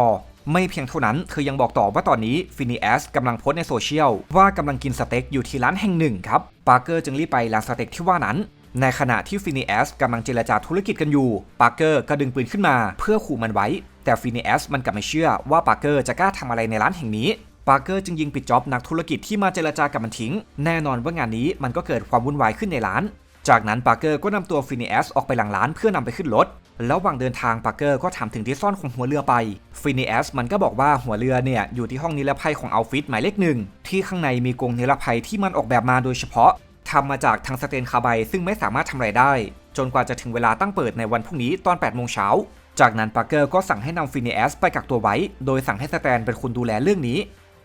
ไม่เพียงเท่านั้น เธอยังบอกต่อว่าตอนนี้ฟินิแอสกำลังโพสในโซเชียลว่ากำลังกินสเต็กอยู่ที่ร้านแห่งหนึ่งครับ ปาร์เกอร์จึงรีบไปร้านสเต็กที่ว่านั้น ในขณะที่ฟินิแอสกำลังเจรจาธุรกิจกันอยู่ปาร์เกอร์ก็ดึงปืนขึ้นมาเพื่อขู่มันไว้ แต่ฟินิแอสมันกลับไม่เชื่อว่าปาร์เกอร์จะกล้าทำอะไรในร้านแห่งนี้ปาร์เกอร์จึงยิงปิดจ็อบนักธุรกิจที่มาเจรจากับมันทิ้ง แน่นอนว่างานนี้มันก็เกิดความวุ่นวายขึ้นในร้าน จากนั้นปาร์เกอร์ก็นำตัวฟินิแอสออกไปหลังร้านเพื่อนำไปขึ้นรถ แล้วระหว่างเดินทางปาร์เกอร์ก็ถามถึงที่ซ่อนของหัวเรือไป ฟินิแอสมันก็บอกว่าหัวเรือเนี่ยอยู่ที่ห้องนิรภัยของอัลฟิตหมายเลขหนึ่งที่ข้างในมีกรงนิรภัยที่มันออกแบบมาโดยเฉพาะ ทำมาจากทางสเตนคาร์ไบซึ่งไม่สามารถทำอะไรได้ จนกว่าจะถึงเวลาตั้งเปิดในวันพรุ่งนี้ตอน 8 โมงเช้า จากนั้นปาร์เกอร์ก็สั่งให้นำฟินิแอสไปกักตัวไว้ โดยสั่งให้สแตนเป็นคนดูแลเรื่องนี้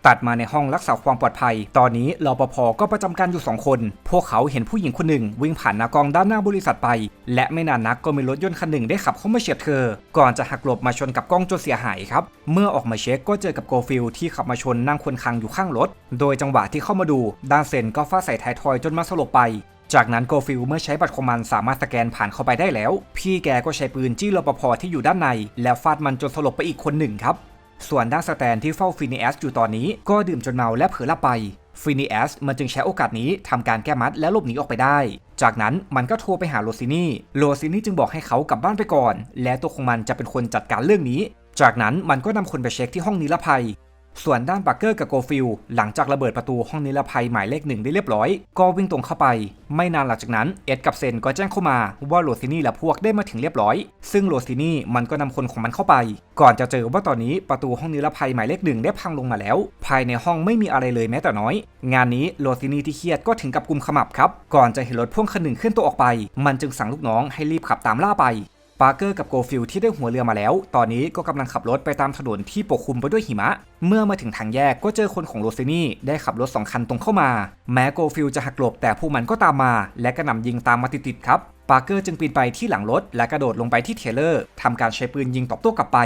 ตัดมาในห้องรักษาความปลอดภัย ตอนนี้รปภก็ประจำการอยู่ 2 คน พวกเขาเห็นผู้หญิงคนหนึ่ง วิ่งผ่านหน้ากองด้านหน้าบริษัทไป และไม่นานนักก็มีรถยนต์คันหนึ่งได้ขับเข้ามาเฉียดเธอ ก่อนจะหักหลบมาชนกับกล้องจนเสียหายครับ เมื่อออกมาเช็คก็เจอกับโกฟิลที่ขับมาชนนั่งคนคังอยู่ข้างรถ โดยจังหวะที่เข้ามาดูด้านเซนก็ฟาดใส่ท้ายทอยจนมาสลบไปจากนั้นโกฟิลเมื่อใช้บัตรของมันสามารถสแกนผ่านเข้าไปได้แล้ว พี่แกก็ใช้ปืนจี้รปภที่อยู่ด้านใน แล้วฟาดมันจนสลบไปอีกคนหนึ่งครับ ส่วนด้านสแตนที่เฝ้าฟินิแอสอยู่ตอนนี้ก็ดื่มจนเมาและเผลอหลับไปฟินิแอสมันจึงใช้โอกาสนี้ทำการแก้มัดและหลบหนีออกไปได้ จากนั้นมันก็โทรไปหาโรซินี่ โรซินี่จึงบอกให้เขากลับบ้านไปก่อน และตัวของมันจะเป็นคนจัดการเรื่องนี้ จากนั้นมันก็นำคนไปเช็คที่ห้องนิรภัย ส่วนด้านบักเกอร์กับโกฟิลหลังจากระเบิดประตูห้องนิรภัยหมายเลขหนึ่งได้เรียบร้อย ก็วิ่งตรงเข้าไป ไม่นานหลังจากนั้นเอ็ดกับเซนก็แจ้งเข้ามาว่าโรซินี่และพวกได้มาถึงเรียบร้อย ซึ่งโรซินี่มันก็นำคนของมันเข้าไป ก่อนจะเจอว่าตอนนี้ประตูห้องนิรภัยหมายเลขหนึ่งได้พังลงมาแล้ว ภายในห้องไม่มีอะไรเลยแม้แต่น้อย งานนี้โรซินี่ที่เครียดก็ถึงกับกุมขมับครับ ก่อนจะเห็นรถพ่วงคันหนึ่งเคลื่อนตัวออกไป มันจึงสั่งลูกน้องให้รีบขับตามล่าไป ปาร์เกอร์กับโกฟิลที่ได้หัวเรือมาแล้ว ตอนนี้ก็กำลังขับรถไปตามถนนที่ปกคลุมไปด้วยหิมะ เมื่อมาถึงทางแยกก็เจอคนของโรซินี่ได้ขับรถสองคันตรงเข้ามา แม้โกฟิลจะหักหลบแต่พวกมันก็ตามมา และกระหน่ำยิงตามมาติดๆครับ ปาร์เกอร์จึงปีนไปที่หลังรถ และกระโดดลงไปที่เทเลอร์ทำการใช้ปืนยิงตอบโต้กลับไป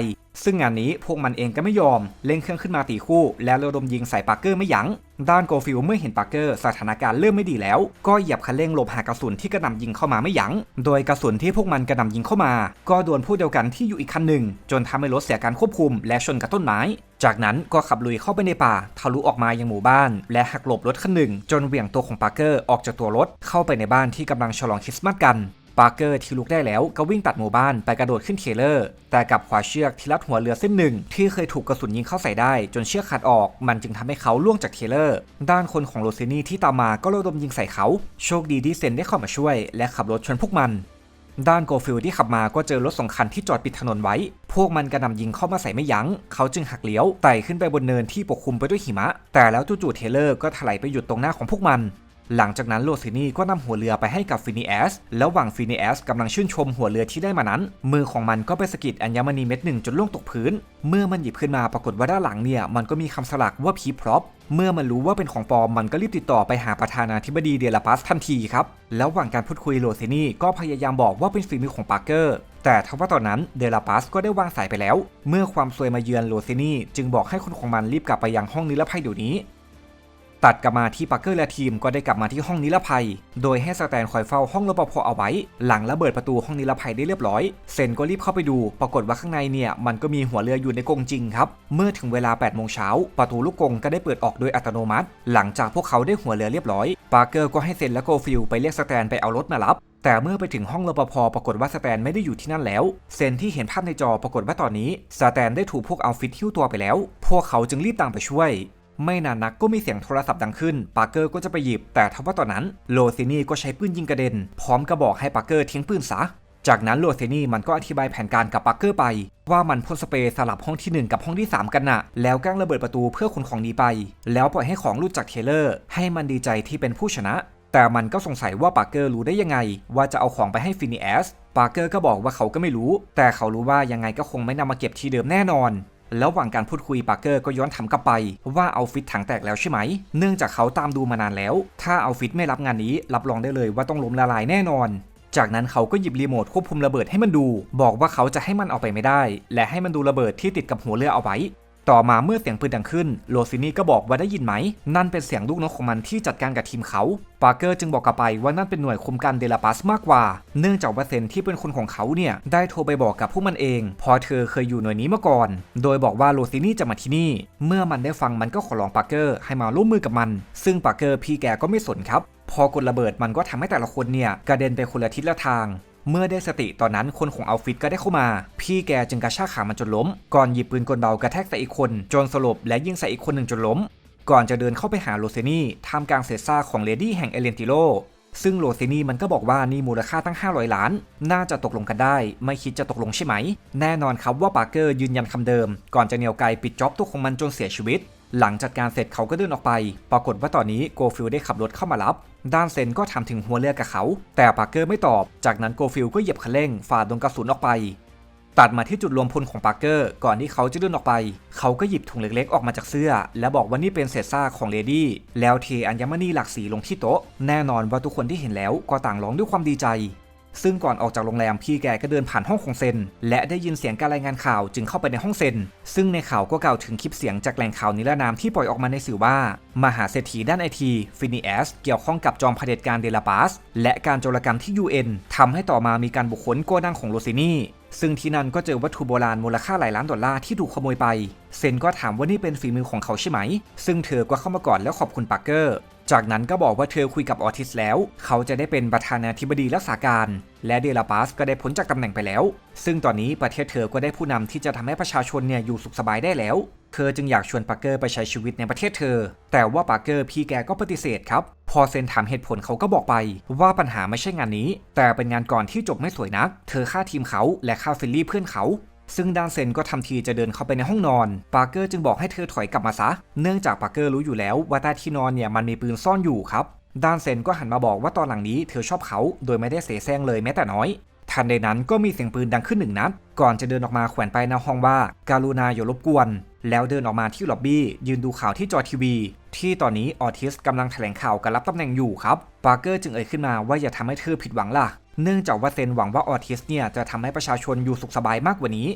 ซึ่งงานนี้พวกมันเองก็ไม่ยอมเร่งเครื่องขึ้นมาตีคู่ แล้วระดมยิงใส่ปาร์เกอร์ไม่ยัง้ง ด้านโกฟิลเมื่อเห็นปาร์เกอร์สถานการณ์เริ่มไม่ดีแล้ว ก็เหยียบคันเร่งหลบหากระสุนที่กระหน่ำยิงเข้ามาไม่ยัง้ง โดยกระสุนที่พวกมันกระหน่ำยิงเข้ามา ก็โดนผู้เดียวกันที่อยู่อีกคันหนึ่ง จนทำให้รถเสียการควบคุม และชนกับต้นไม้ จากนั้นก็ขับลุยเข้าไปในป่าทะลุออกมายังหมู่บ้าน และหักหลบรถคันหนึ่ง จนเหวี่ยงตัวของปาร์เกอร์ออกจากตัวรถเข้าไปในบ้านที่กำลังฉลองคริสต์มาสกัน ปาร์เกอร์ที่ลุกได้แล้วก็วิ่งตัดหมู่บ้านไปกระโดดขึ้นเทเลอร์ แต่กับขวาเชือกที่รัดหัวเรือเส้นหนึ่ง ที่เคยถูกกระสุนยิงเข้าใส่ได้ จนเชือกขาดออก มันจึงทำให้เขาล่วงจากเทเลอร์ ด้านคนของโรซินีที่ตามมาก็ระดมยิงใส่เขา โชคดีที่เซนได้เข้ามาช่วย และขับรถชนพวกมัน ด้านโกฟิลที่ขับมาก็เจอรถสองคันที่จอดปิดถนนไว้ พวกมันกระหน่ำยิงเข้ามาใส่ไม่ยัง้ง เขาจึงหักเลี้ยวไต่ขึ้นไปบนเนินที่ปกคลุมไปด้วยหิมะ แต่แล้วจู่ๆเทเลอร์ก็ถลายไปหยุดตรงหน้าของพวกมัน หลังจากนั้นโรซินี่ก็นำหัวเรือไปให้กับฟินิแอสแล้วหวังฟินิแอสกำลังชื่นชมหัวเรือที่ได้มานั้น มือของมันก็ไปสะกิดอัญมณีเม็ดหนึ่งจนล่วงตกพื้น เมื่อมันหยิบขึ้นมาปรากฏว่าด้านหลังเนี่ยมันก็มีคำสลักว่าพีพร็อพเมื่อมันรู้ว่าเป็นของปลอมมันก็รีบติดต่อไปหาประธานาธิบดีเดลาปัสทันทีครับ แล้วหว่างการพูดคุยโรซินี่ก็พยายามบอกว่าเป็นฝีมือของปาร์เกอร์ แต่ทว่าตอนนั้นเดลาปัสก็ได้วางสายไปแล้ว เมื่อความซวยมาเยือนโรซินี่จึงบอกให้คนของมันรีบกลับไปยังห้องนิรภัยเดี๋ยวนี้ ตัดกลับมาที่ปาร์เกอร์และทีมก็ได้กลับมาที่ห้องนิรภัย โดยให้สแตนคอยเฝ้าห้องรปภเอาไว้ หลังระเบิดประตูห้องนิรภัยได้เรียบร้อย เซนก็รีบเข้าไปดู ปรากฏว่าข้างในเนี่ยมันก็มีหัวเรืออยู่ในกรงจริงครับ เมื่อถึงเวลา8โมงเช้าประตูลูกกรงก็ได้เปิดออกโดยอัตโนมัติ หลังจากพวกเขาได้หัวเรือเรียบร้อย ปาร์เกอร์ก็ให้เซนและโกฟิลไปเรียกสแตนไปเอารถมารับแต่เมื่อไปถึงห้องรปภปรากฏว่าสแตนไม่ได้อยู่ที่นั่นแล้ว เซนที่เห็นภาพในจอปรากฏว่าตอนนี้สแตนได้ถูกพวกเอาฟิตหิ้วตัวไปแล้ว พวกเขาจึงรีบตามไปช่วย ไม่นานนักก็มีเสียงโทรศัพท์ดังขึ้น ปาร์เกอร์ก็จะไปหยิบ แต่ทว่าตอนนั้นโรซินี่ก็ใช้ปืนยิงกระเด็น พร้อมกระบอกให้ปาร์เกอร์ทิ้งปืนซะ จากนั้นโรซินี่มันก็อธิบายแผนการกับปาร์เกอร์ไป ว่ามันพ่นสเปรย์สลับห้องที่ 1 กับห้องที่ 3 กันน่ะ แล้วกล้งระเบิดประตูเพื่อขนของหนีไป แล้วปล่อยให้ของหลุดจากเทเลอร์ ให้มันดีใจที่เป็นผู้ชนะ แต่มันก็สงสัยว่าปาร์เกอร์รู้ได้ยังไง ว่าจะเอาของไปให้ฟินิแอสปาร์เกอร์ก็บอกว่าเขาก็ไม่รู้ แต่เขารู้ว่ายังไงก็คงไม่นำมาเก็บที่เดิมแน่นอน ระหว่างการพูดคุยปาร์เกอร์ก็ย้อนถามกลับไป ว่าเอาฟิตถังแตกแล้วใช่ไหม เนื่องจากเขาตามดูมานานแล้ว ถ้าเอาฟิตไม่รับงานนี้ รับรองได้เลยว่าต้องล้มละลายแน่นอน จากนั้นเขาก็หยิบรีโมทควบคุมระเบิดให้มันดู บอกว่าเขาจะให้มันเอาไปไม่ได้ และให้มันดูระเบิดที่ติดกับหัวเรือเอาไว้ ต่อมาเมื่อเสียงปืนดังขึ้น โรซินี่ก็บอกว่าได้ยินไหม นั่นเป็นเสียงลูกนกของมันที่จัดการกับทีมเขา ปาร์เกอร์จึงบอกกลับไปว่านั่นเป็นหน่วยคุมกันเดลาปัสมากกว่า เนื่องจากว่าเซนที่เป็นคนของเขาเนี่ย ได้โทรไปบอกกับพวกมันเอง พอเธอเคยอยู่หน่วยนี้มาก่อน โดยบอกว่าโรซินี่จะมาที่นี่ เมื่อมันได้ฟังมันก็ขอร้องปาร์เกอร์ให้มาร่วมมือกับมัน ซึ่งปาร์เกอร์พี่แกก็ไม่สนครับ พอกดระเบิดมันก็ทำให้แต่ละคนเนี่ยกระเด็นไปคนละทิศละทาง เมื่อได้สติตอนนั้นคนของอัลฟิตก็ได้เข้ามา พี่แกจึงกระชากขามันจนล้ม ก่อนหยิบปืนกลเบากระแทกใส่อีกคนจนสลบและยิงใส่อีกคนหนึ่งจนล้ม ก่อนจะเดินเข้าไปหาโรเซนี่ท่ามกลางเศษซากของเลดี้แห่งเอเลนติโลซึ่งโรเซนี่มันก็บอกว่านี่มูลค่าตั้ง 500 ล้าน น่าจะตกลงกันได้ ไม่คิดจะตกลงใช่ไหม แน่นอนครับว่าปาร์เกอร์ยืนยันคำเดิม ก่อนจะเหนียวไกปิดจ็อบตัวของมันจนเสียชีวิต หลังจัดการเสร็จเขาก็เดินออกไป ปรากฏว่าตอนนี้โกฟิลได้ขับรถเข้ามารับ ด้านเซนก็ถาถึงหัวเรือกับเขา แต่ปาร์เกอร์ไม่ตอบ จากนั้นโกฟิลก็เหยียบคันเร่งฝ่าดงกระสุนออกไป ตัดมาที่จุดรวมพลของปาร์เกอร์ ก่อนที่เขาจะเดินออกไป เขาก็หยิบถุงเล็กๆ ออกมาจากเสื้อ และบอกว่านี่เป็นเศษซากของเลดี้ แล้วเทอัญมณีหลากสีลงที่โต๊ะ แน่นอนว่าทุกคนที่เห็นแล้วก็ต่างร้องด้วยความดีใจ ซึ่งก่อนออกจากโรงแรมพี่แกก็เดินผ่านห้องของเซน และได้ยินเสียงการรายงานข่าวจึงเข้าไปในห้องเซน ซึ่งในข่าวก็กล่าวถึงคลิปเสียงจากแหล่งข่าวนิรนามที่ปล่อยออกมาในสื่อว่า มหาเศรษฐีด้านไอทีฟินิแอสเกี่ยวข้องกับจอมเผด็จการเดลาปาส และการโจรกรรมที่ UN ทำให้ต่อมามีการบุกค้นโกดังของโรซินีซึ่งที่นั่นก็เจอวัตถุโบราณมูลค่าหลายล้านดอลลาร์ที่ถูกขโมยไป เซนก็ถามว่านี่เป็นฝีมือของเขาใช่ไหม ซึ่งเธอก็เข้ามาก่อนแล้วขอบคุณปาร์เกอร์ จากนั้นก็บอกว่าเธอคุยกับออทิสแล้ว เขาจะได้เป็นประธานาธิบดีรักษาการ และเดลาปาสก็ได้พ้นจากตำแหน่งไปแล้ว ซึ่งตอนนี้ประเทศเธอก็ได้ผู้นำที่จะทำให้ประชาชนเนี่ยอยู่สุขสบายได้แล้ว เธอจึงอยากชวนปาร์เกอร์ไปใช้ชีวิตในประเทศเธอ แต่ว่าปาร์เกอร์พี่แกก็ปฏิเสธครับ พอเซนถามเหตุผลเขาก็บอกไป ว่าปัญหาไม่ใช่งานนี้ แต่เป็นงานก่อนที่จบไม่สวยนัก เธอฆ่าทีมเขาและฆ่าฟิลลี่เพื่อนเขา ซึ่งด้านเซนก็ทำทีจะเดินเข้าไปในห้องนอน ปาร์เกอร์จึงบอกให้เธอถอยกลับมาซะ เนื่องจากปาร์เกอร์รู้อยู่แล้วว่าใต้ที่นอนเนี่ยมันมีปืนซ่อนอยู่ครับ ด้านเซนก็หันมาบอกว่าตอนหลังนี้เธอชอบเขา โดยไม่ได้เสแสร้งเลยแม้แต่น้อย ทันใดนั้นก็มีเสียงปืนดังขึ้นหนึ่งนัด ก่อนจะเดินออกมาแขวนไปหน้าห้องว่าการุณาอย่ารบกวน แล้วเดินออกมาที่ล็อบบี้ยืนดูข่าวที่จอทีวี ที่ตอนนี้ออทิสกำลังแถลงข่าวการรับตำแหน่งอยู่ครับ ปาร์เกอร์จึงเอ่ยขึ้นมาว่าอย่าทำให้เธอผิดหวังล่ะ เนื่องจากว่าเซนหวังว่าออทิสเนี่ยจะทำให้ประชาชนอยู่สุขสบายมากกว่านี้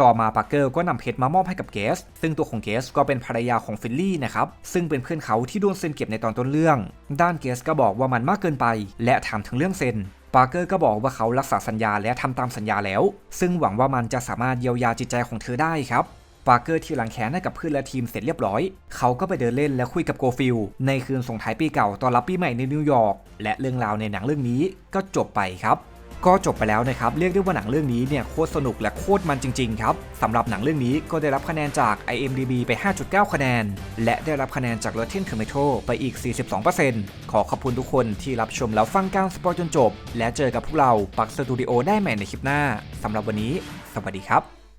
ต่อมาปาร์เกอร์ก็นำเพชรมามอบให้กับเกส ซึ่งตัวของเกสก็เป็นภรรยาของฟิลลี่นะครับ ซึ่งเป็นเพื่อนเขาที่โดนเซนเก็บในตอนต้นเรื่อง ด้านเกสก็บอกว่ามันมากเกินไป และถามถึงเรื่องเซนปาร์เกอร์ก็บอกว่าเขารักษาสัญญาและทำตามสัญญาแล้ว ซึ่งหวังว่ามันจะสามารถเยียวยาจิตใจของเธอได้ครับ ปาร์เกอร์ที่หลังแขนให้กับเพื่อนและทีมเสร็จเรียบร้อย เขาก็ไปเดินเล่นและคุยกับโกฟิลในคืนส่งท้ายปีเก่าตอนรับปีใหม่ในนิวยอร์กและเรื่องราวในหนังเรื่องนี้ก็จบไปครับก็จบไปแล้วนะครับ เรียกได้ว่าหนังเรื่องนี้เนี่ยโคตรสนุกและโคตรมันจริงๆครับสำหรับหนังเรื่องนี้ก็ได้รับคะแนนจาก IMDb ไป 5.9 คะแนน และได้รับคะแนนจาก Rotten Tomato ไปอีก 42%ขอขอบคุณทุกคนที่รับชมแล้วฟังการสปอยจนจบ และเจอกับพวกเราปักสตูดิโอได้ใหม่ในคลิปหน้าสำหรับวันนี้ สวัสดีครับ